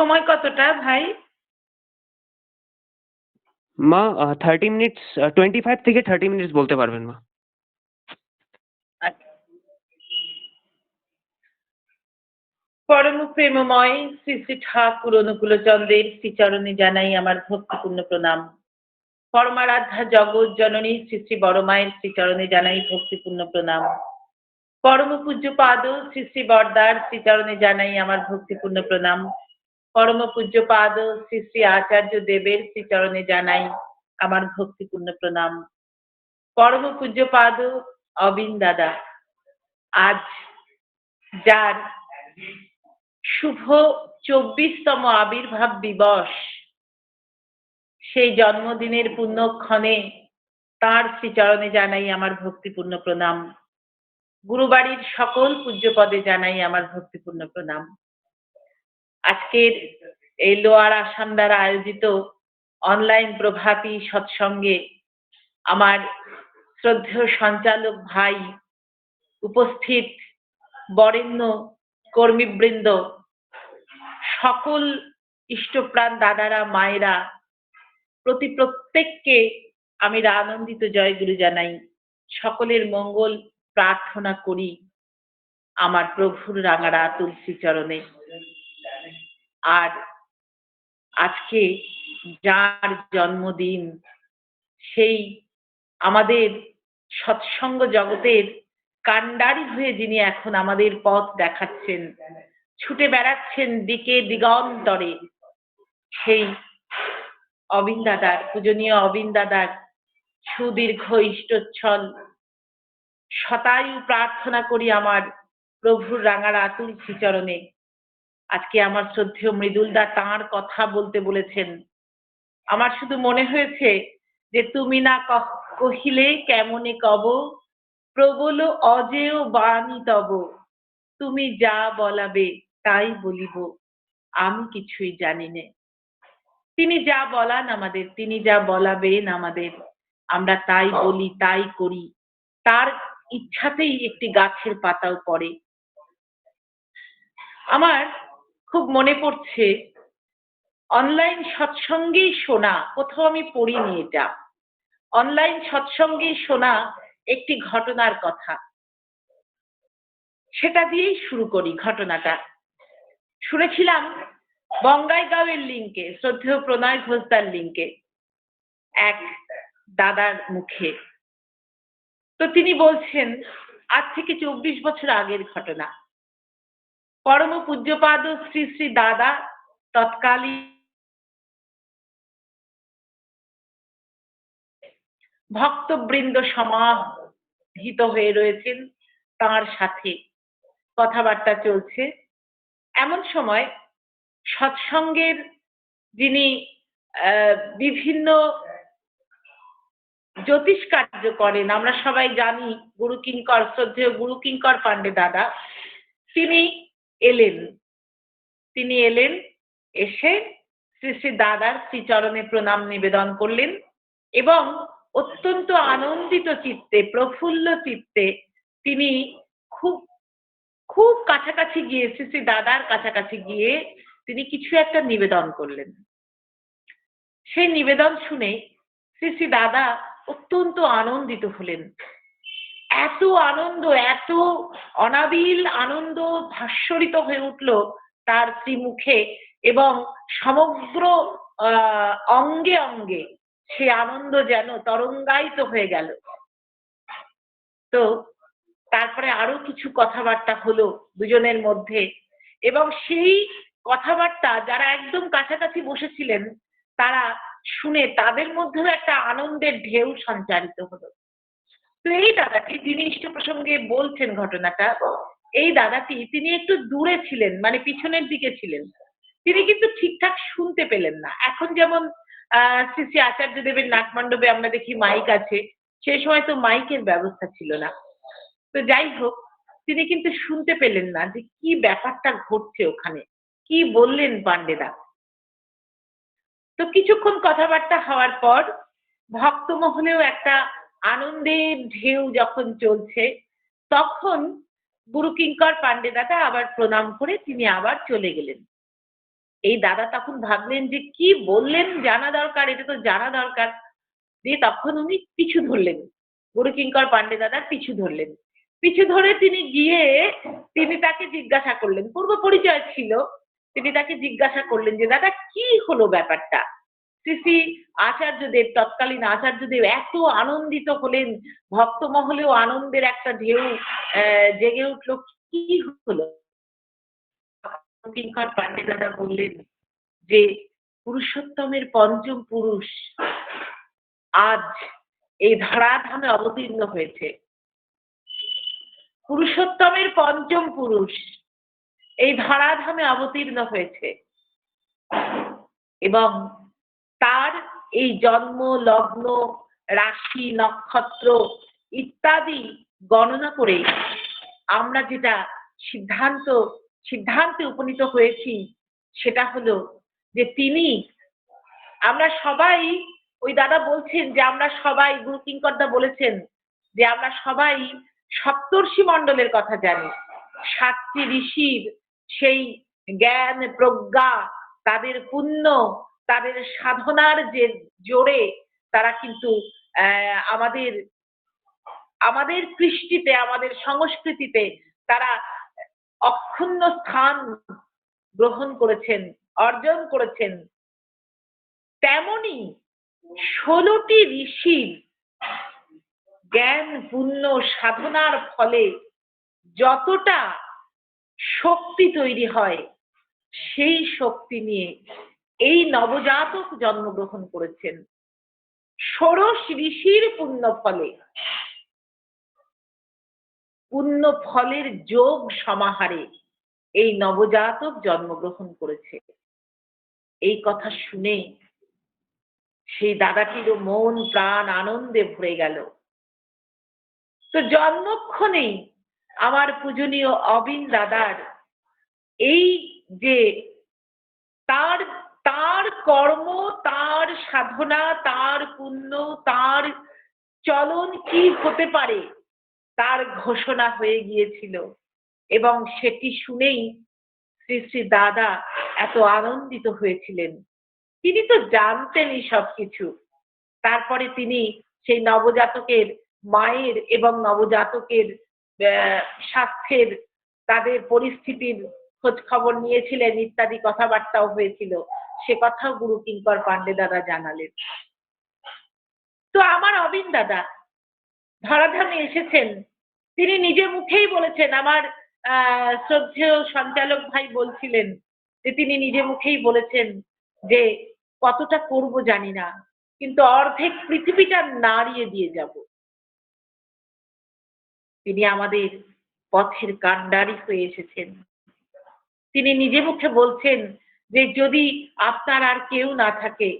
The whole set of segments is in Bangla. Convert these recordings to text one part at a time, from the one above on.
সময় কতটা ভাই? মা থার্টি মিনিটস টোয়েন্টি ফাইভ থেকে থার্টি মিনিটস বলতে পারবেন মা। পরম প্রেমময় শ্রী শ্রী ঠাকুর অনুকূলচন্দ্রের শ্রীচরণে জানাই আমার ভক্তিপূর্ণ প্রণাম। পরমারাধ্যা জগৎ জননী শ্রী শ্রী বড় মায়ের শ্রীচরণে জানাই ভক্তিপূর্ণ প্রণাম। পরম পূজ্য পাদ শ্রী শ্রী বরদার শ্রীচরণে জানাই আমার ভক্তিপূর্ণ প্রণাম। পরম পূজ্য পাদ শ্রী শ্রী আচার্য দেবের শ্রীচরণে জানাই আমার ভক্তিপূর্ণ প্রণাম। পরম পূজ্য পাদ অবিন দাদা, আজ যার শুভ চব্বিশতম আবির্ভাব দিবস, সেই জন্মদিনের পুণ্যক্ষণে তার শ্রীচরণে জানাই আমার ভক্তিপূর্ণ প্রণাম। গুরুবাড়ির সকল পূজ্যপদে জানাই আমার ভক্তিপূর্ণ প্রণাম। আজকের এই লোয়ার আসাম দ্বারা আয়োজিত অনলাইন প্রভাতী সৎসঙ্গে আমার শ্রদ্ধেয় সঞ্চালক ভাই উপস্থিত বরেণ্য কর্মীবৃন্দ, সকল ইষ্টপ্রাণ দাদারা, মায়েরা, প্রতি প্রত্যেককে আমি আনন্দিত, জয়গুরু জানাই। সকলের মঙ্গল প্রার্থনা করি আমার প্রভুর রাঙারা তুলসী চরণে। আর আজকে যার জন্মদিন, সেই আমাদের সৎসঙ্গ জগতের কাণ্ডারি হয়ে যিনি এখন আমাদের পথ দেখাচ্ছেন, ছুটে বেড়াচ্ছেন দিকে দিগন্তরে, সেই অবিন দাদার, পূজনীয় অবিন দাদার সুদীর্ঘ ইষ্টচ্ছল শতায়ু প্রার্থনা করি আমার প্রভুর রাঙার আতুল শ্রীচরণে। আজকে আমার শ্রদ্ধেয় মৃদুলদা তাঁর কথা বলতে বলেছেন। আমার শুধু মনে হয়েছে যে তুমি না কহিলে কেমনে কব? প্রবল অজেয় বাণী তব। তুমি যা বলাবে তাই বলিব। আমি কিছুই জানি নে। তিনি যা বলান আমাদের, তিনি যা বলাবেন আমাদের। আমরা তাই বলি, তাই করি। তার ইচ্ছাতেই একটি গাছের পাতাও পড়ে। আমার খুব মনে পড়ছে। অনলাইন সৎসঙ্গেই শোনা, কোথাও আমি পড়িনি এটা। অনলাইন সৎসঙ্গেই শোনা একটি ঘটনার কথা। সেটা দিয়েই শুরু করি ঘটনাটা। শুনেছিলাম বঙ্গাইগাঁওয়ের লিঙ্কে, শ্রদ্ধেয় প্রণয় ঘোষদার লিঙ্কে, এক দাদার মুখে। তো তিনি বলছেন, আজ থেকে চব্বিশ বছর আগের ঘটনা। পরম পূজ্যপাদ শ্রী শ্রী দাদা তৎকালীন ভক্তবৃন্দ সমাহিত হয়ে রয়েছেন তার সাথে। কথাবার্তা চলছে। এমন সময় সৎসঙ্গের যিনি বিভিন্ন জ্যোতিষ কার্য করেন, আমরা সবাই জানি গুরু কিঙ্কর, শ্রদ্ধেয় গুরু কিঙ্কর পান্ডে দাদা, তিনি এলেন। তিনি এলেন, এসে শ্রী শ্রী দাদার শ্রীচরণে প্রণাম নিবেদন করলেন এবং অত্যন্ত আনন্দিত চিত্তে, প্রফুল্ল চিত্তে তিনি খুব খুব কাছাকাছি গিয়ে শ্রী শ্রী দাদার কাছাকাছি গিয়ে তিনি কিছু একটা নিবেদন করলেন। সেই নিবেদন শুনে শ্রী শ্রী দাদা অত্যন্ত আনন্দিত হলেন। এত আনন্দ এত অনাবিল আনন্দ ভাস্বরিত হয়ে উঠল তার শ্রীমুখে এবং সমগ্র আহ, অঙ্গে অঙ্গে সে আনন্দ যেন তরঙ্গায়িত হয়ে গেল। তো তারপরে আরও কিছু কথাবার্তা হলো দুজনের মধ্যে এবং সেই কথাবার্তা যারা একদম কাছাকাছি বসেছিলেন তারা শুনে তাদের মধ্যেও একটা আনন্দের ঢেউ সঞ্চারিত হলো। তো এই দাদাটি যিনি ইষ্ট প্রসঙ্গে বলছেন ঘটনাটা, এই দাদাটি তিনি একটু দূরে ছিলেন মানে পিছনের দিকে ছিলেন। তিনি কিন্তু ঠিকঠাক শুনতে পেলেন না। এখন যেমন শ্রী শ্রী আচার্য দেবের নাটমণ্ডপে আমরা দেখি মাইক আছে, সে সময় তো মাইকের ব্যবস্থা ছিল না। তো যাই হোক, তিনি কিন্তু শুনতে পেলেন না যে কি ব্যাপারটা ঘটছে ওখানে, কি বললেন পান্ডেদা তো কিছুক্ষণ কথাবার্তা হওয়ার পর ভক্ত মহলেও একটা আনন্দের ঢেউ যখন চলছে, তখন গুরু কিঙ্কর পান্ডে দাদা আবার প্রণাম করে তিনি আবার চলে গেলেন। এই দাদা তখন ভাবলেন যে কি বললেন জানা দরকার, এটা তো জানা দরকার। দিয়ে তখন উনি পিছু ধরলেন, গুরু কিঙ্কর পান্ডে দাদার পিছু ধরলেন। পিছু ধরে তিনি গিয়ে তিনি তাকে জিজ্ঞাসা করলেন, পূর্ব পরিচয় ছিল, তিনি তাকে জিজ্ঞাসা করলেন যে, দাদা, কি হলো ব্যাপারটা? শ্রী শ্রী আচার্যদেব, তৎকালীন আচার্যদেব এত আনন্দিত হলেন ভক্ত মহলেও আনন্দের একটা ঢেউ জেগে উঠল। কি হলো? কিঙ্কর পান্ডে দাদা বললেন যে, পুরুষোত্তমের পঞ্চম পুরুষ আজ এই ধরাধামে অবতীর্ণ হয়েছে। পুরুষোত্তমের পঞ্চম পুরুষ এই ধরাধামে অবতীর্ণ হয়েছে। এবং তার এই জন্ম, লগ্ন, রাশি, নক্ষত্র ইত্যাদি গণনা করে আমরা যেটা সিদ্ধান্ত, সিদ্ধান্তে উপনীত হয়েছি সেটা হলো যে তিনি, আমরা সবাই, ওই দাদা বলছেন যে আমরা সবাই, গুরু কিঙ্করদা বলেছেন যে আমরা সবাই সপ্তর্ষি মণ্ডলের কথা জানি। সাতটি ঋষির সেই জ্ঞান, প্রজ্ঞা, তাদের পুণ্য তাদের সাধনার যে জোরে তারা কিন্তু আমাদের আমাদের কৃষ্টিতে, আমাদের সংস্কৃতিতে তারা অক্ষুণ্ণ স্থান গ্রহণ করেছেন, অর্জন করেছেন। তেমনি ষোলোটি ঋষির জ্ঞান পুণ্য সাধনার ফলে যতটা শক্তি তৈরি হয়, সেই শক্তি নিয়ে এই নবজাতক জন্মগ্রহণ করেছেন। ষোড়শ ঋষির পুণ্য ফলে পুণ্য ফলের যোগ সমাহারে এই নবজাতক জন্মগ্রহণ করেছে। এই কথা শুনে সেই দাদাটিরও মন প্রাণ আনন্দে ভরে গেল। তো জন্মক্ষণেই আমার পূজনীয় অবিন দাদার এই যে তার তার কর্ম, তার সাধনা, তার পুণ্য, তার চলন কি হতে পারে? তার ঘোষণা হয়ে গিয়েছিল। এবং সেটি শুনেই শ্রী শ্রী দাদা এত আনন্দিত হয়েছিলেন। তিনি তো জানতেনই সবকিছু। তারপরে তিনি সেই নবজাতকের মায়ের এবং নবজাতকের স্বাস্থ্যের, তাদের পরিস্থিতির খোঁজ খবর নিয়েছিলেন ইত্যাদি কথাবার্তাও হয়েছিল। সে কথাও গুরু কিঙ্কর পান্ডে দাদা জানালেন। তো আমার অবিন দাদা, ধরাধামে এসেছেন। তিনি নিজে মুখেই বলেছেন, আমার শ্রদ্ধেয় সঞ্চালক ভাই বলছিলেন যে তিনি নিজে মুখেই বলেছেন যে কতটা করব জানি না, কিন্তু অর্ধেক পৃথিবীটা নাড়িয়ে দিয়ে যাব। তিনি আমাদের পথের কাণ্ডারি হয়ে এসেছেন। তিনি নিজে মুখে বলছেন যে যদি আপনার আর কেউ না থাকে,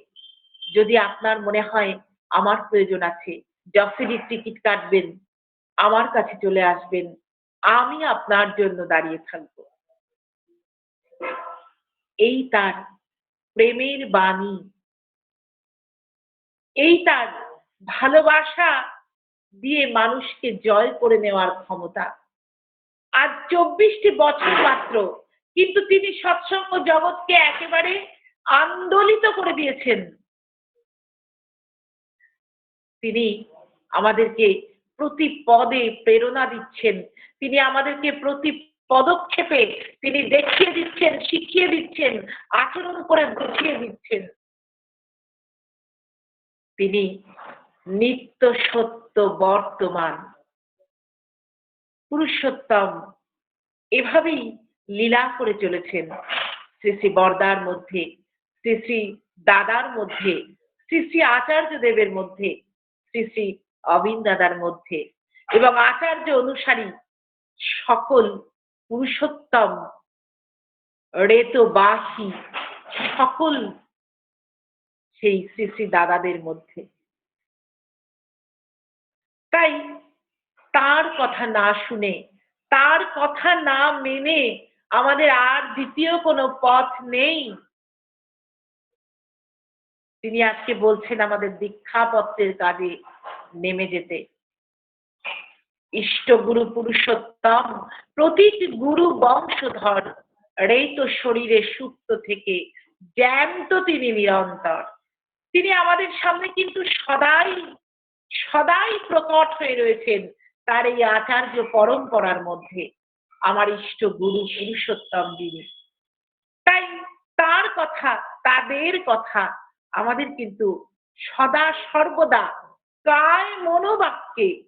যদি আপনার মনে হয় আমার প্রয়োজন আছে জফিরির টিকিট কাটবেন, আমার কাছে চলে আসবেন, আমি আপনার জন্য দাঁড়িয়ে থাকব। এই তার প্রেমের বাণী। এই তার ভালোবাসা দিয়ে মানুষকে জয় করে নেওয়ার ক্ষমতা। আজ চব্বিশটি বছর মাত্র কিন্তু তিনি সৎসঙ্গ জগৎকে একেবারে আন্দোলিত করে দিয়েছেন। তিনি আমাদেরকে প্রতি পদে প্রেরণা দিচ্ছেন, তিনি আমাদেরকে প্রতি পদক্ষেপে তিনি দেখিয়ে দিচ্ছেন, শিখিয়ে দিচ্ছেন, আচরণ করে বুঝিয়ে দিচ্ছেন। তিনি নিত্য সত্য বর্তমান, পুরুষোত্তম, এভাবেই লীলা করে চলেছেন শ্রী শ্রী বরদার মধ্যে, শ্রী শ্রী দাদার মধ্যে, শ্রী শ্রী আচার্য দেবের মধ্যে, শ্রী শ্রী অবিন দাদার মধ্যে এবং আচার্য অনুসারী সকল পুরুষোত্তম রেতবাসী সকল সেই শ্রী শ্রী দাদাদের মধ্যে। তাই তার কথা না শুনে, তার কথা না মেনে আমাদের আর দ্বিতীয় কোনো পথ নেই। তিনি আজকে বলছেন আমাদের দীক্ষাপত্রের কাজে নেমে যেতে। ইষ্ট গুরু পুরুষোত্তম, প্রতীক গুরু বংশধর রেত শরীরে সুপ্ত থেকে জ্যান্ত তিনি নিরন্তর। তিনি আমাদের সামনে কিন্তু সদাই সদাই প্রকট হয়ে রয়েছেন তার এই আচার্য পরম্পরার মধ্যে। আমার ইষ্ট গুরু পুরুষোত্তম যিনি। তাই তার কথা, তাদের কথা আমাদের কিন্তু সদা সর্বদা কায় মনোবাক্যে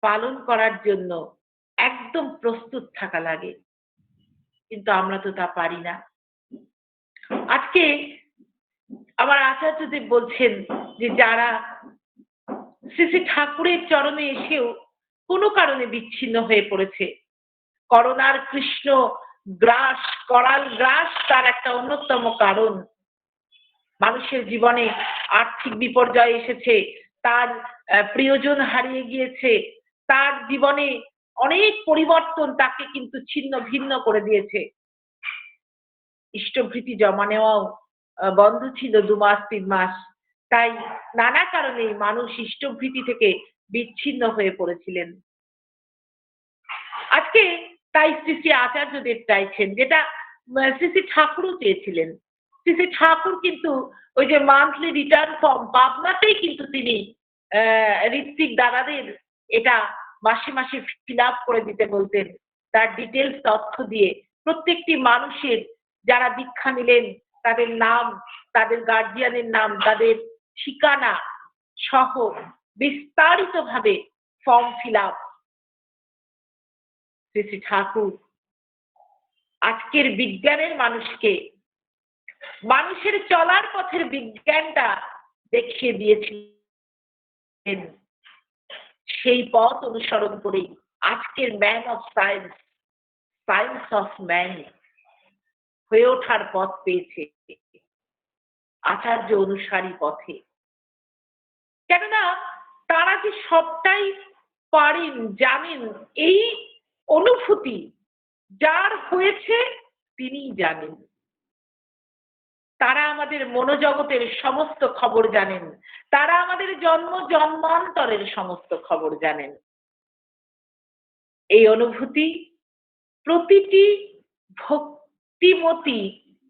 পালন করার জন্য একদম প্রস্তুত থাকা লাগে। কিন্তু আমরা তো তা পারি না। আজকে আমার আচার্যদেব বলছেন যে যারা শ্রী শ্রী ঠাকুরের চরণে এসেও কোনো কারণে বিচ্ছিন্ন হয়ে পড়েছে করোনার কৃষ্ণ গ্রাস, করাল গ্রাস তার একটা অন্যতম কারণ। মানুষের জীবনে আর্থিক বিপর্যয় এসেছে, তার প্রিয়জন হারিয়ে গিয়েছে, তার জীবনে অনেক পরিবর্তন তাকে কিন্তু ছিন্ন ভিন্ন করে দিয়েছে। ইষ্টভৃতি জমা নেওয়াও বন্ধ ছিল দু মাস, তিন মাস। তাই নানা কারণে মানুষ ইষ্টভৃতি থেকে বিচ্ছিন্ন হয়ে পড়েছিলেন। আজকে তাই শ্রী শ্রী আচার্যদেব চাইছেন। যেটা শ্রী শ্রী ঠাকুরও চেয়েছিলেন। শ্রী শ্রী ঠাকুর কিন্তু ওই যে মান্থলি রিটার্ন ফর্ম পাবনাতেই কিন্তু তিনি ঋত্বিক দাদাদের এটা মাসে মাসে ফিল আপ করে দিতে বলতেন। তার ডিটেলস তথ্য দিয়ে প্রত্যেকটি মানুষের যারা দীক্ষা নিলেন, তাদের নাম, তাদের গার্জিয়ানের নাম, তাদের ঠিকানা সহ বিস্তারিতভাবে form fill up Shri Thakur. আজকের বিজ্ঞানের মানুষকে, মানুষের চলার পথের বিজ্ঞানটা দেখিয়ে দিয়েছিলেন। সেই পথ অনুসরণ করেই আজকের man of science science of man হয়ে ওঠার পথ পেয়েছে আচার্য অনুসারী পথে। কেননা তারা যে সবটাই পারেন, জানেন, এই অনুভূতি। যার হয়েছে তিনিই জানেন। তারা আমাদের মনোজগতের সমস্ত খবর জানেন। তারা আমাদের জন্ম জন্মান্তরের সমস্ত খবর জানেন। এই অনুভূতি প্রতিটি ভক্তিমতী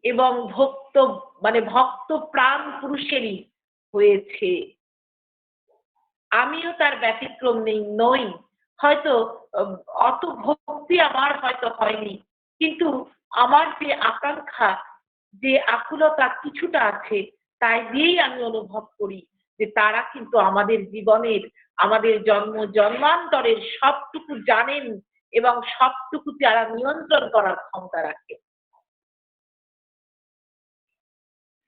এবং ভক্ত মানে ভক্ত প্রাণ পুরুষেরই হয়েছে। আমিও তার ব্যতিক্রম নেই, নই। হয়তো অত ভক্তি আমার হয়তো হয়নি। কিন্তু আমার যে আকাঙ্ক্ষা, যে আকুলতা কিছুটা আছে, তাই দিয়েই আমি অনুভব করি যে তারা কিন্তু আমাদের জীবনের, আমাদের জন্ম, জন্মান্তরের সবটুকু জানেন এবং সবটুকু তারা নিয়ন্ত্রণ করার ক্ষমতা রাখে।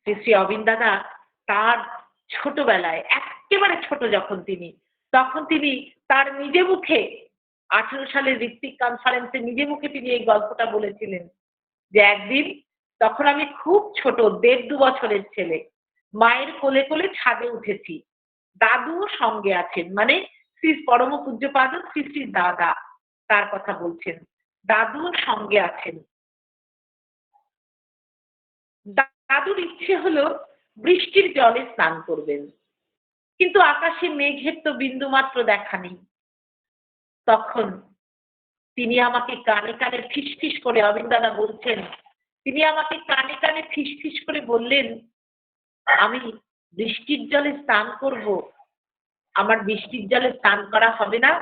শ্রী শ্রী অবিন তার ছোটবেলায়, একেবারে ছোট যখন তিনি তখন তিনি তার নিজে মুখে আঠেরো সালের ঋত্বিক কনফারেন্সে নিজে মুখে তিনি এই গল্পটা বলেছিলেন যে একদিন তখন আমি খুব ছোট, দেড় দু বছরের ছেলে, মায়ের কোলে কোলে ছাদে উঠেছি। দাদুও সঙ্গে আছেন মানে শ্রী পরম পূজ্যপাদ শ্রী শ্রী দাদা তার কথা বলছেন। দাদুও সঙ্গে আছেন। দাদুর ইচ্ছে হলো বৃষ্টির জলে স্নান করবেন। কিন্তু আকাশে মেঘের তো বিন্দুমাত্র দেখা নেই। তখন তিনি আমাকে কানে কানে ফিস ফিস করে অবিন দাদা বলছেন, তিনি আমাকে কানে কানে ফিস ফিস করে বললেন, আমি বৃষ্টির জলে স্নান করব, আমার বৃষ্টির জলে স্নান করা হবে না?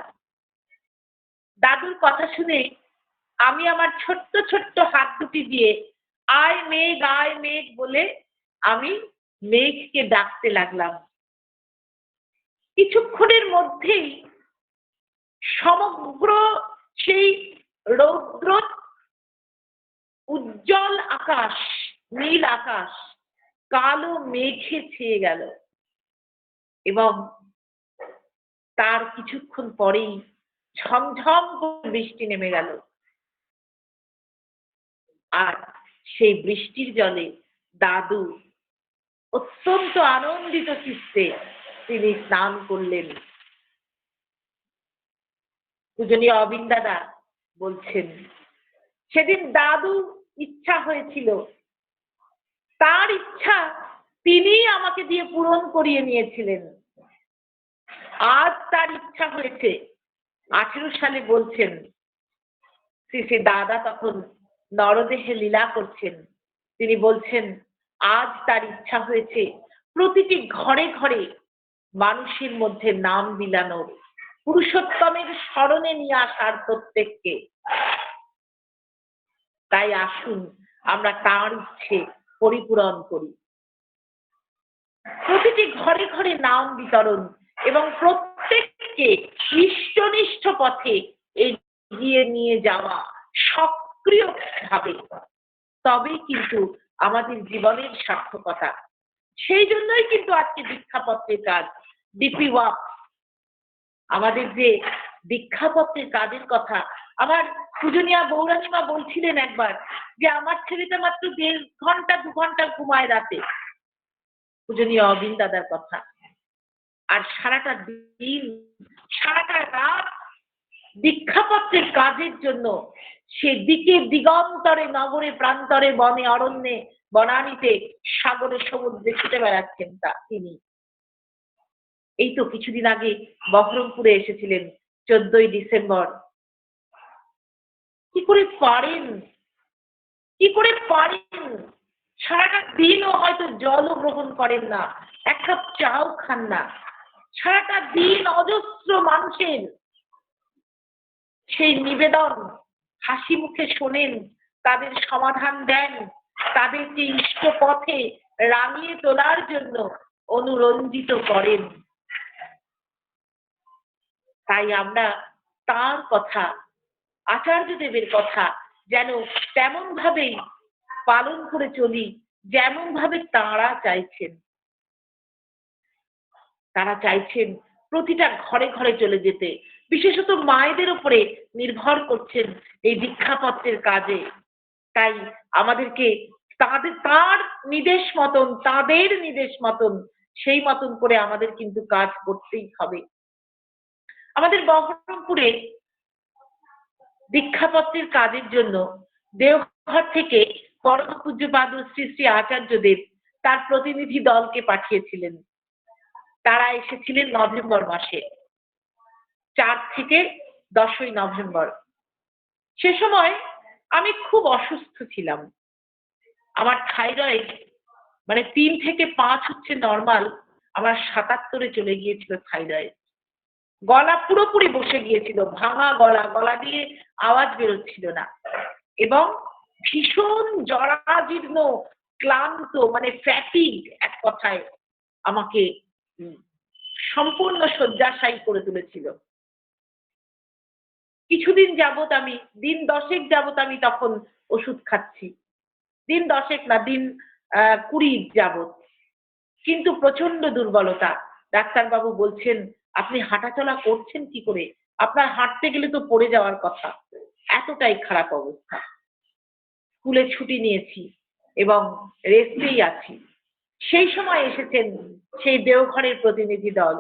দাদুর কথা শুনে আমি আমার ছোট্ট ছোট্ট হাত দুটি দিয়ে, আয় মেঘ আয় মেঘ বলে আমি মেঘকে ডাকতে লাগলাম। কিছুক্ষণের মধ্যেই সমগ্র সেই রৌদ্র, উজ্জ্বল আকাশ, নীল আকাশ, কালো মেঘে ছেয়ে গেল। এবং তার কিছুক্ষণ পরেই ঝমঝম করে বৃষ্টি নেমে গেল। আর সেই বৃষ্টির জলে দাদু অত্যন্ত আনন্দিত চিত্তে তিনি স্নান করলেন। পূজনীয় অবিন দাদা বলছেন, সেদিন দাদু ইচ্ছা হয়েছিল। তার ইচ্ছা তিনি আমাকে দিয়ে পূরণ করিয়ে নিয়েছিলেন। আজ তার ইচ্ছা হয়েছে। আঠেরো সালে বলছেন, শ্রী শ্রী দাদা তখন নরদেহে লীলা করছেন। তিনি বলছেন, আজ তার ইচ্ছা হয়েছে প্রতিটি ঘরে ঘরে মানুষের মধ্যে নাম বিলানোর পুরুষোত্তমের স্মরণে নিয়ে আসার প্রত্যেককে। তাই আসুন, আমরা তার ইচ্ছে পরিপূরণ করি। প্রতিটি ঘরে ঘরে নাম বিতরণ এবং প্রত্যেককে ইষ্টনিষ্ঠ পথে এগিয়ে নিয়ে যাওয়া সক্রিয়ভাবে তবেই কিন্তু আমাদের জীবনের সার্থকতা। সেই জন্যই কিন্তু আজকে দীক্ষাপত্রের কাজ ডিপি ওয়াক আমাদের যে দীক্ষাপত্রের কাজের কথা, আমার পূজনীয়া গৌরানীমা বলছিলেন একবার যে, আমার ছেলেটা মাত্র দেড় ঘণ্টা, দু ঘণ্টা ঘুমায় রাতে। পূজনীয় অবিন দাদার কথা। আর সারাটা দিন, সারাটা রাত দীক্ষাপত্রের কাজের জন্য সে দিকে দিগন্তরে, নগরে, প্রান্তরে, বনে, অরণ্যে, বনানীতে, সাগরে, সমুদ্রে ছুটে বেড়াচ্ছেন তা তিনি। এই তো কিছুদিন আগে বহরমপুরে এসেছিলেন চোদ্দই ডিসেম্বর। কি করে পারেন? কি করে পারেন? সারাটা দিনও হয়তো জলও গ্রহণ করেন না, এক কাপ চাও খান না। সারাটা দিন অজস্র মানুষের সেই নিবেদন, হাসি মুখে শোনেন, তাদের সমাধান দেন, তাদেরকে ইষ্ট পথে রাঙিয়ে তোলার জন্য অনুরঞ্জিত করেন। তাই আমরা তার কথা আচার্যদেবের কথা যেন তেমন ভাবেই পালন করে চলি যেমন ভাবে তাঁরা চাইছেন। তারা চাইছেন প্রতিটা ঘরে ঘরে চলে যেতে, বিশেষত মায়েদের উপরে নির্ভর করছেন এই দীক্ষাপত্রের কাজে। তাই আমাদেরকে তাদের, তার নির্দেশ মতন, তাদের নির্দেশ মতন, সেই মতন করে আমাদের কিন্তু কাজ করতেই হবে। আমাদের বহরমপুরে দীক্ষাপত্রের কাজের জন্য দেওঘর থেকে পরম পূজ্যপাদ শ্রী শ্রী আচার্যদেব তার প্রতিনিধি দলকে পাঠিয়েছিলেন। তারা এসেছিলেন নভেম্বর মাসে, চার থেকে দশই নভেম্বর। সে সময় আমি খুব অসুস্থ ছিলাম। আমার থাইরয়েড মানে তিন থেকে পাঁচ হচ্ছে নর্মাল, আমার সাতাত্তরে চলে গিয়েছিল থাইরয়েড। গলা পুরোপুরি বসে গিয়েছিল, ভাঙা গলা গলা দিয়ে আওয়াজ বেরোচ্ছিল না। এবং ভীষণ জরাজীর্ণ, ক্লান্ত মানে ফ্যাটিক এক কথায় আমাকে সম্পূর্ণ শয্যাশায়ী করে তুলেছিল। কিছুদিন যাবত আমি, দিন দশেক যাবত আমি তখন ওষুধ খাচ্ছি। দিন দশেক না, দিন কুড়ি যাবত কিন্তু প্রচণ্ড দুর্বলতা। ডাক্তারবাবু বলছেন আপনি হাঁটাচলা করছেন কি করে? আপনার হাঁটতে গেলে তো পড়ে যাওয়ার কথা। এতটাই খারাপ অবস্থা। স্কুলে ছুটি নিয়েছি এবং রেস্টেই আছি। সেই সময় এসেছেন সেই দেওঘরের প্রতিনিধি দল।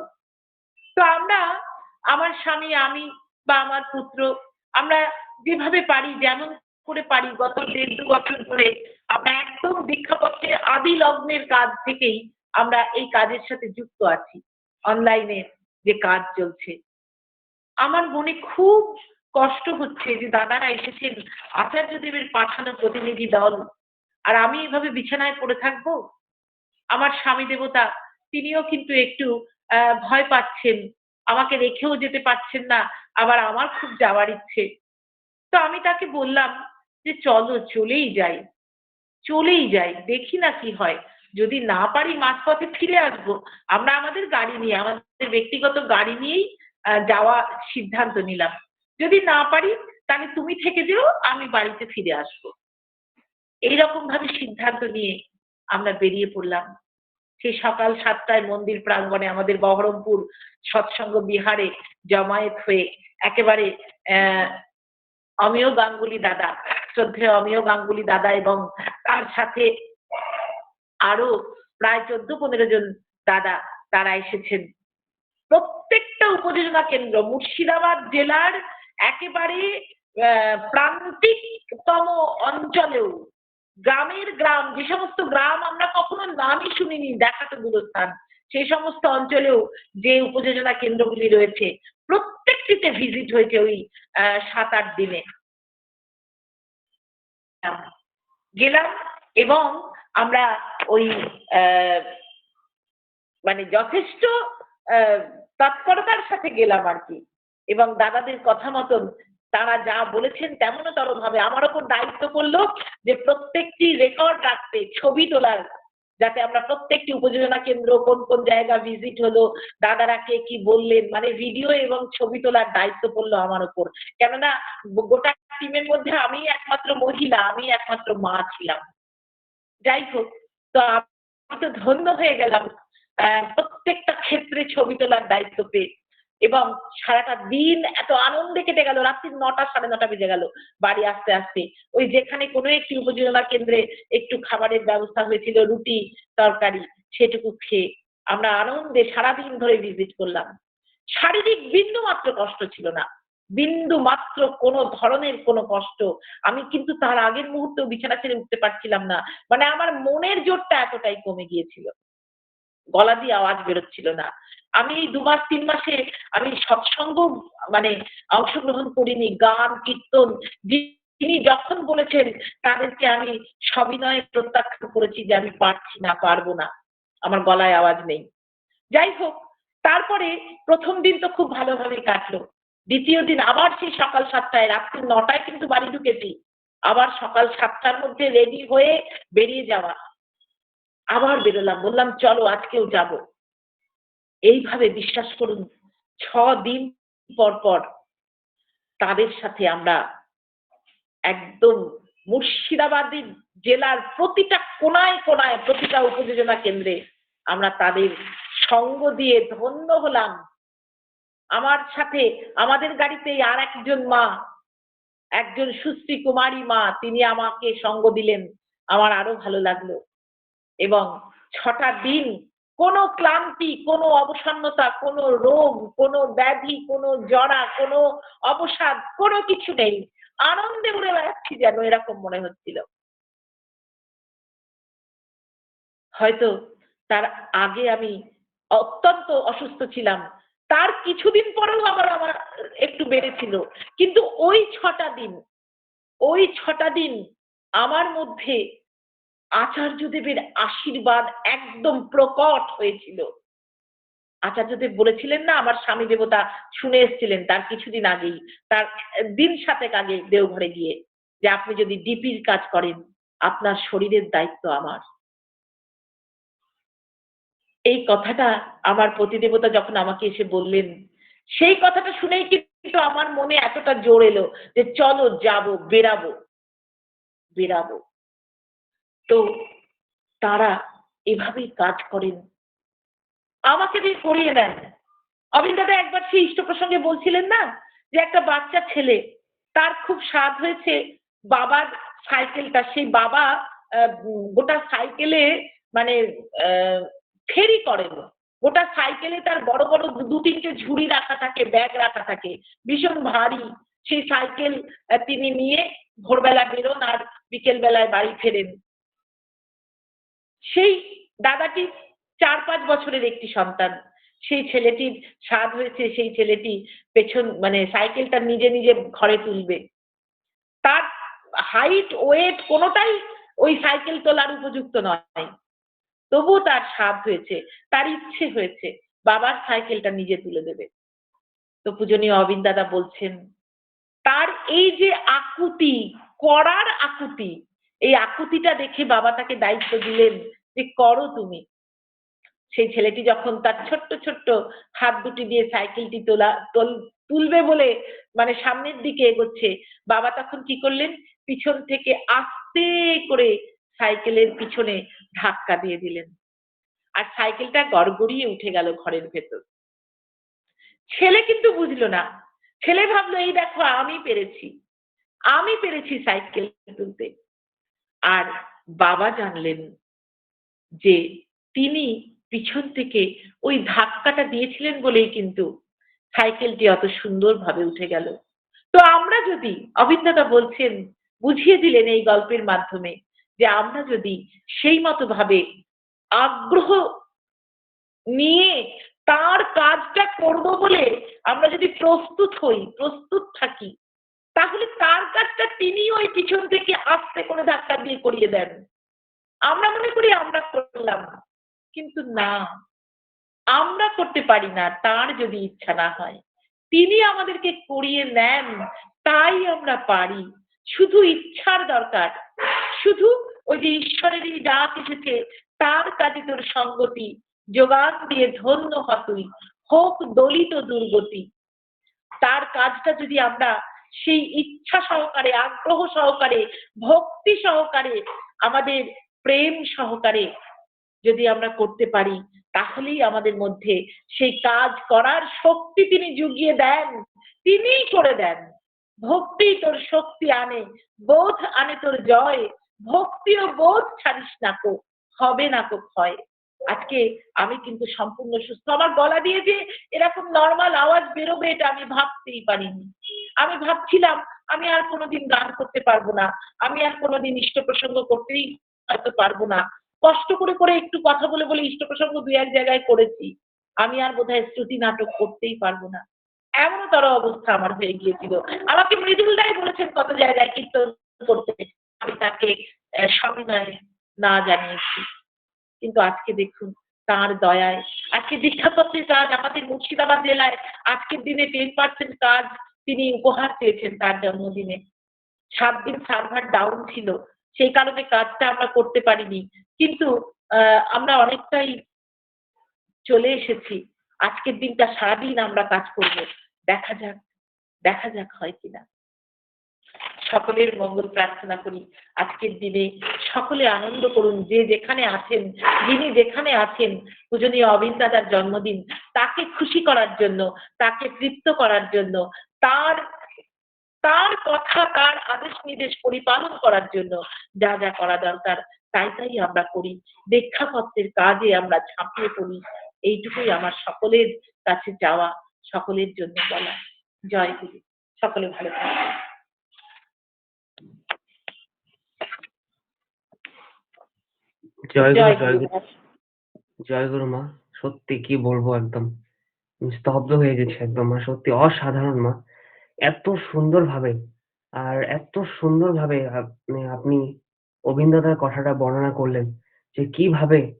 তো আমরা, আমার স্বামী, আমি বা আমার পুত্র, আমরা যেভাবে পারি, যেমন করে পারি, গত দেড় দু বছর ধরে আমরা একদম দীক্ষাপত্রের আদি লগ্নের কাজ থেকেই আমরা এই কাজের সাথে যুক্ত আছি। অনলাইনে যে কাজ চলছে। আমার মনে খুব কষ্ট হচ্ছে যে দাদারা এসেছেন, আচার্যদেবের পাঠানো প্রতিনিধি দল। আর আমি এভাবে বিছানায় পড়ে থাকব? আমার স্বামী দেবতা, তিনিও কিন্তু একটু ভয় পাচ্ছেন। আমাকে রেখেও যেতে পারছেন না, আবার আমার খুব যাওয়ার ইচ্ছে। তো আমি তাকে বললাম যে, চলো, চলেই যাই। চলেই যাই, দেখি না কি হয়। যদি না পারি মাঝপথে ফিরে আসব, আমরা আমাদের গাড়ি নিয়ে, আমাদের ব্যক্তিগত গাড়ি নিয়েই যাওয়া সিদ্ধান্ত নিলাম। যদি না পারি, তাহলে তুমি থেকে যেও, আমি বাড়িতে ফিরে আসব। এইরকম ভাবে সিদ্ধান্ত নিয়ে আমরা বেরিয়ে পড়লাম। সেই সকাল সাতটায় মন্দির প্রাঙ্গণে আমাদের বহরমপুর সৎসঙ্গ বিহারে জমায়েত হয়ে একেবারে অমিয় গাঙ্গুলি দাদা, শ্রদ্ধেয় অমিয় গাঙ্গুলি দাদা এবং তার সাথে আরও প্রায় চোদ্দ পনেরো জন দাদা তারা এসেছেন। প্রত্যেকটা উপযোজনা কেন্দ্র, মুর্শিদাবাদ জেলার একেবারে প্রান্তিকতম অঞ্চলেও গ্রামের গ্রাম, যে সমস্ত গ্রাম আমরা কখনো নামই শুনিনি, দেখা তো দূরস্থান, সেই সমস্ত অঞ্চলেও যে উপযোজনা কেন্দ্রগুলি রয়েছে, প্রত্যেকটিতে ভিজিট হয়েছে ওই সাত আট দিনে। গেলাম এবং আমরা ওই মানে যথেষ্ট তৎপরতার সাথে গেলাম আর কি। এবং দাদাদের কথা মতন তারা যা বলেছেন তেমনতর ভাবে আমার ওপর দায়িত্ব পড়ল যে প্রত্যেকটি রেকর্ড রাখতে, ছবি তোলার, যাতে আমরা প্রত্যেকটি উপযোজনা কেন্দ্র কোন কোন জায়গা ভিজিট হলো, দাদারা কে কি বললেন মানে ভিডিও এবং ছবি তোলার দায়িত্ব পড়ল আমার ওপর। কেননা, গোটা টিমের মধ্যে আমি একমাত্র মহিলা আমি একমাত্র মা ছিলাম। যাই হোক, তো আমি তো ধন্য হয়ে গেলাম প্রত্যেকটা ক্ষেত্রে ছবি তোলার দায়িত্ব পেয়ে। এবং সারাটা দিন এত আনন্দে কেটে গেল, রাত্রি নটা, সাড়ে নটা বেজে গেল বাড়ি আসতে আসতে। ওই যেখানে কোনো একটি উপজেলা কেন্দ্রে একটু খাবারের ব্যবস্থা হয়েছিল, রুটি, তরকারি, সেটুকু খেয়ে আমরা আনন্দে সারাদিন ধরে ভিজিট করলাম। শারীরিক বিন্দু মাত্র কষ্ট ছিল না। বিন্দু মাত্র কোনো ধরনের কোনো কষ্ট। আমি কিন্তু তার আগের মুহূর্তেও বিছানা ছেড়ে উঠতে পারছিলাম না। মানে আমার মনের জোরটা এতটাই কমে গিয়েছিল। গলা দিয়ে আওয়াজ বেরোচ্ছিল না। আমি এই দু মাস তিন মাসে আমি সৎসঙ্গ মানে অংশগ্রহণ করিনি। গান, কীর্তন তিনি যখন বলেছেন তাদেরকে আমি সবিনয়ে প্রত্যাখ্যান করেছি যে আমি পারছি না, পারব না। আমার গলায় আওয়াজ নেই। যাই হোক, তারপরে প্রথম দিন তো খুব ভালোভাবে কাটলো। দ্বিতীয় দিন আবার সেই সকাল সাতটায়, রাত্রি নটায় কিন্তু বাড়ি ঢুকেছি। আবার সকাল সাতটার মধ্যে রেডি হয়ে বেরিয়ে যাওয়া। আবার বেরোলাম, বললাম, চলো, আজকেও যাব। এইভাবে বিশ্বাস করুন, ছ দিন পর পর তাদের সাথে আমরা একদম মুর্শিদাবাদী জেলার প্রতিটা কোনায় কোনায়, প্রতিটা উপযোজনা কেন্দ্রে আমরা তাদের সঙ্গ দিয়ে ধন্য হলাম। আমার সাথে আমাদের গাড়িতে আর একজন মা, একজন সুশ্রী কুমারী মা, তিনি আমাকে সঙ্গ দিলেন। আমার আরও ভালো লাগল। এবং ছটা দিন কোনো ক্লান্তি, কোনো অবসন্নতা, কোনো রোগ, কোনো ব্যাধি, কোনো জড়া কোনো অবসাদ, কোনো কিছু নেই। আনন্দে উড়ে বেড়াচ্ছি যেন এরকম মনে হচ্ছিল। হয়তো তার আগে আমি অত্যন্ত অসুস্থ ছিলাম। তার কিছুদিন পরেও আবার আমার একটু বেড়েছিল। কিন্তু ওই ছটা দিন, ওই ছটা দিন আমার মধ্যে আচার্য আচার্যদেবের আশীর্বাদ একদম প্রকট হয়েছিল। আচার্যদেব বলেছিলেন না, আমার স্বামী দেবতা শুনে এসেছিলেন তার কিছুদিন আগেই, তার দিন সাতেক আগে দেওঘরে গিয়ে, যে আপনি যদি ডিপির কাজ করেন, আপনার শরীরের দায়িত্ব আমার। এই কথাটা আমার প্রতিদেবতা যখন আমাকে এসে বললেন, সেই কথাটা শুনেই কিন্তু আমার মনে এতটা জোর এলো যে চলো যাব বেরাবো বেরাবো তো তারা এভাবেই কাজ করেন। আমাকে দিয়ে করিয়ে নেন। অবিন দাদা একবার সেই ইষ্ট প্রসঙ্গে বলছিলেন না যে একটা বাচ্চা ছেলে, তার খুব স্বাদ হয়েছে বাবার সাইকেলটা। সেই বাবা গোটা সাইকেলে মানে ফেরি করেন। গোটা সাইকেলে তার বড় বড় দু- তিনটে ঝুড়ি রাখা থাকে ব্যাগ রাখা থাকে। ভীষণ ভারী সেই সাইকেল তিনি নিয়ে ভোরবেলা বেরোন আর বিকেল বেলায় বাড়ি ফেরেন। সেই দাদাটি চার পাঁচ বছরের একটি সন্তান। সেই ছেলেটির স্বাদ হয়েছে, সেই ছেলেটি পেছন মানে সাইকেলটা নিজে নিজে ঘরে তুলবে। তার হাইট ওয়েট কোনোটাই ওই সাইকেল তোলার উপযুক্ত নয়। তবুও তার স্বাদ হয়েছে, তার ইচ্ছে হয়েছে, বাবার সাইকেলটা নিজে তুলে দেবে। তো পূজনীয় অবিন দাদা বলছেন, তার এই যে আকুতি, করার আকুতি, এই আকুতিটা দেখে বাবা তাকে দায়িত্ব দিলেন যে করো তুমি। সেই ছেলেটি যখন তার ছোট্ট ছোট্ট হাত দুটি দিয়ে সাইকেলটি তোলা, তোল- তুলবে বলে মানে সামনের দিকে এগোচ্ছে, বাবা তখন কি করলেন? পিছন থেকে আস্তে করে সাইকেলের পিছনে ধাক্কা দিয়ে দিলেন। আর সাইকেলটা গড়গড়িয়ে উঠে গেল ঘরের ভেতর। ছেলে কিন্তু বুঝলো না। ছেলে ভাবলো, এই দেখো, আমি পেরেছি। আমি পেরেছি সাইকেল তুলতে। আর বাবা জানলেন যে তিনি পিছন থেকে ওই ধাক্কাটা দিয়েছিলেন বলেই কিন্তু সাইকেলটি অত সুন্দরভাবে উঠে গেল। তো আমরা যদি অভিজ্ঞতা বলছেন, বুঝিয়ে দিলেন এই গল্পের মাধ্যমে যে আমরা যদি সেই মতো ভাবে আগ্রহ নিয়ে তার কাজটা করব বলে আমরা যদি প্রস্তুত হই, প্রস্তুত থাকি, তাহলে তার কাজটা তিনি ওই পিছন থেকে আস্তে করে ধাক্কা দিয়ে করিয়ে দেন। আমরা মনে করি আমরা করলাম, কিন্তু না, আমরা করতে পারি না, তার যদি ইচ্ছা না হয়। তিনি আমাদেরকে করিয়ে নেন, তাই আমরা পারি। শুধু ইচ্ছার দরকার, শুধু ওই যে ঈশ্বরেরই ডাক এসেছে তার কাজে তোর সঙ্গতি, যোগান দিয়ে ধন্য হ হোক দলিত দুর্গতি। তার কাজটা যদি আমরা সেই ইচ্ছা সহকারে, আগ্রহ সহকারে, ভক্তি সহকারে, আমাদের প্রেম সহকারে যদি আমরা করতে পারি, তাহলেই আমাদের মধ্যে সেই কাজ করার শক্তি তিনি জুগিয়ে দেন, তিনিই করে দেন। ভক্তি তোর শক্তি আনে, বোধ আনে তোর জয় ভক্তি ও বোধ ছাড়িস না কো হবে না কো ক্ষয় আজকে আমি কিন্তু সম্পূর্ণ সুস্থ। আমার গলা দিয়ে যে এরকম নর্মাল আওয়াজ বেরোবে এটা আমি ভাবতেই পারিনি। আমি ভাবছিলাম, আমি আর কোনোদিন গান করতে পারব না। আমি আর কোনোদিন ইষ্ট প্রসঙ্গ করতেই হয়তো পারব না। কষ্ট করে করে একটু কথা বলে বলে ইষ্ট প্রসঙ্গ দু এক জায়গায় করেছি। আমি আর বোধহয় শ্রুতি নাটক করতেই পারব না। এমনতর অবস্থা আমার হয়ে গিয়েছিল। আমাকে মৃদুল দাই বলেছেন কত জায়গায় কীর্তন করতে। আমি তাকে সবিনয়ে না জানিয়েছি। কিন্তু আজকে দেখুন, তার দয়ায়, আজকে দীক্ষাপত্রের কাজ আমাদের মুর্শিদাবাদ জেলায়, আজকের দিনে টেন পার্সেন্ট কাজ তিনি উপহার চেয়েছেন তার জন্মদিনে। সাত দিন সার্ভার ডাউন ছিল, সেই কারণে কাজটা আমরা করতে পারিনি। কিন্তু আমরা অনেকটাই চলে এসেছি। আজকের দিনটা সারাদিন আমরা কাজ করব। দেখা যাক দেখা যাক হয় কিনা। সকলের মঙ্গল প্রার্থনা করি। আজকের দিনে সকলে আনন্দ করুন, যে যেখানে আছেন, যিনি যেখানে আছেন, পূজনীয় অবিন দাদার জন্মদিন, তাকে খুশি করার জন্য, তাকে তৃপ্ত করার জন্য, তার তার কথা, তার আদেশ নির্দেশ পরিপালন করার জন্য যা যা করা দরকার, তাই তাই আমরা করি। দীক্ষাপত্রের কাজে আমরা ঝাঁপিয়ে পড়ি। এইটুকুই আমার সকলের কাছে যাওয়া সকলের জন্য বলা। জয় গুরু। সকলে ভালো থাকবেন জয় গুরু জয় গুরু। জয় গুরু মা সত্যি কি বলব একদম। স্তব্ধ হয়ে গেছি একদম মা সত্যি অসাধারণ মা। এত সুন্দর ভাবে আর এত সুন্দর ভাবে আপনি আপনি অভিন্দাদার কথাটা বর্ণনা করলেন যে কীভাবে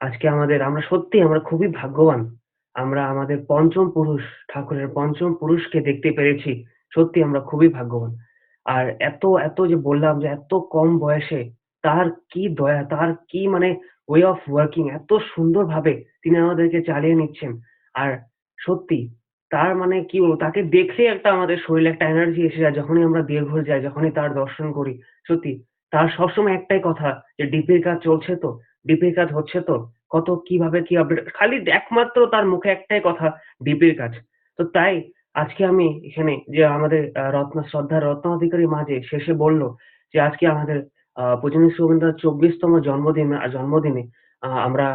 আজকে আমাদের আমরা সত্যি আমরা খুবই ভাগ্যবান। আমরা আমাদের পঞ্চম পুরুষ ঠাকুরের পঞ্চম পুরুষকে দেখতে পেরেছি। সত্যি আমরা খুবই ভাগ্যবান। আর এত এত যে বললাম যে এত কম বয়সে তার কি দয়া, তার কি মানে ওয়ে অফ ওয়ার্কিং এত সুন্দর ভাবে তিনি আমাদেরকে চালিয়ে নিচ্ছেন। আর সত্যি, তার মানে কি বলব, তাকে দেখলে একটা আমাদের শরীরে একটা এনার্জি এসে যায়, যখনই আমরা দেওঘর যাই, যখনই তার দর্শন করি। সত্যি, তার সবসময় একটাই কথা যে, ডিপির কাজ চলছে তো? ডিপির কাজ হচ্ছে তো? কত কীভাবে কি আপডেট খালি একমাত্র তার মুখে একটাই কথা, ডিপির কাজ। তো তাই আজকে আমি এখানে যে আমাদের রত্ন শ্রদ্ধা রত্ন অধিকারী মাঝে শেষে বলল যে, আজকে আমাদের আহ পূজনীয় রবীন্দ্রনাথ চব্বিশতম জন্মদিন জন্মদিনে আমরা